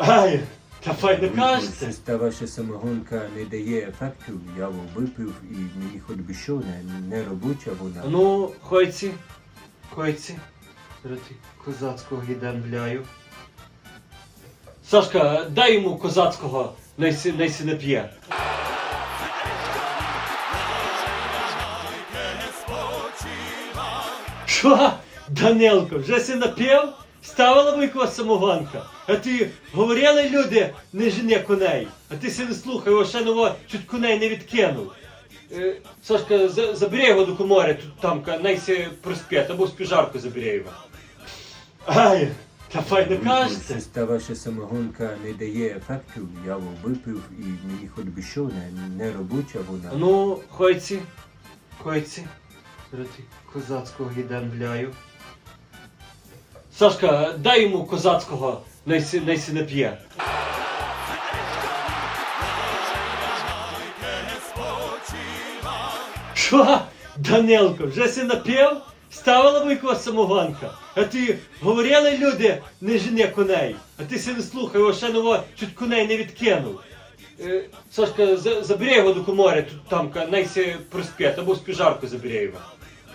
Ай, та файно кажете. Щось та ваша самогонка не дає ефекту, я його випив і мені хоч би що, не, не робоча вона. Ну, хойці, хойці. Проти козацького гідембляю. Сашка, дай йому козацького, найсі, найсі не п'є. Що? Данилко, вже си напів? Ставила б якогось самогонка. А ти говорили люди, не жени коней. А ти си не слухай, о, ще ново чуть коней не відкинув. Е, Сашка, за- забери його до комори, тут там найсі проспєт, або спіжарку забери його. Ай, та файно кажете. Та ваша самогонка не дає ефекту, я його випив і мені хоч би що, не, не робоча вона. Ну, хойці, хойці. Проти козацького гідембляю. Сашка, дай йому козацького, найсі, найсі не п'є. Що? Данилко, вже си напів? Ставила б якогось самогонка. А ти говорили люди, не жени коней. А ти си не слухай, о, ще ново чуть коней не відкинув. Е, Сашка, за- забери його до комори, тут там найсі проспєт, або спіжарку забери його.